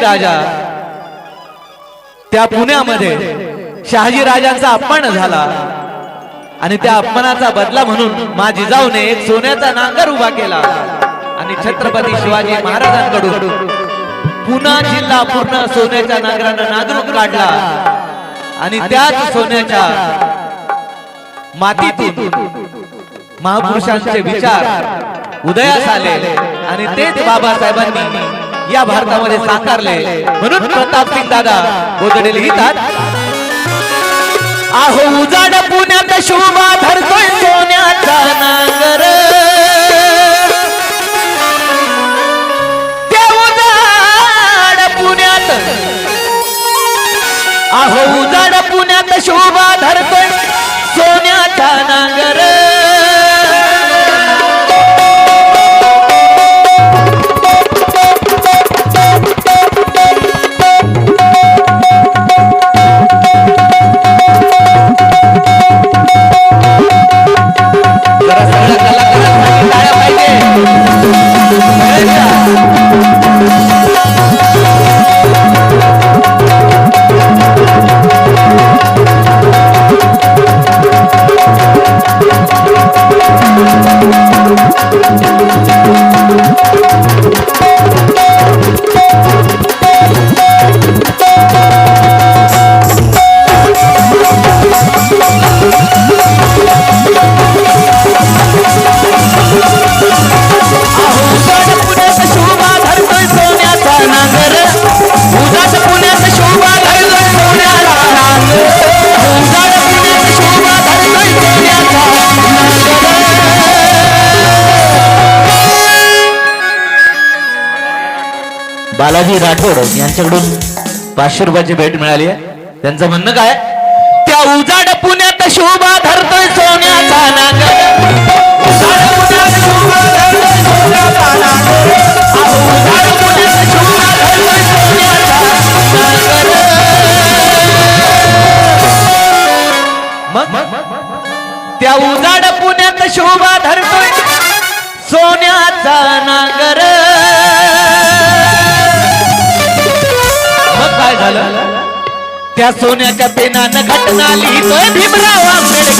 शहाजी राजा. त्या पुण्यामध्ये शहाजी राजांचा अपमान झाला. आणि त्या अपमानाचा बदला म्हणून माझी जाऊने एक सोन्याचा नांगर उभा केला. आणि छत्रपती शिवाजी महाराजांकडून पुन्हा जिल्हा पूर्ण सोन्याच्या नांगरानं नांगरून काढला. आणि त्याच सोन्याच्या मातीतून महापुरुषांचे विचार उदयास आले. आणि तेच बाबासाहेबांनी या भारतामध्ये साकारले. म्हणून प्रताप सिंग दादा बोधडे लिहितात आहो उजाड पुण्यात शोभा धरतोय सोन्याचा नांगर. त्या उजाड पुण्यात आहो उजाड पुण्यात शोभा धरतोय सोन्याचा नांगर. बालाजी राठोड यांच्याकडून पाचशे रुपयाची भेट मिळाली आहे. त्यांचं म्हणणं काय? त्या उजाड पुण्यात शोभा धरतोय सोन्याचा त्या उजाड पुण्यात शोभा धरतोय झालं? त्या सोन्याच्या पेनानं घटना लिहितोय भीमराव आंबेडकर.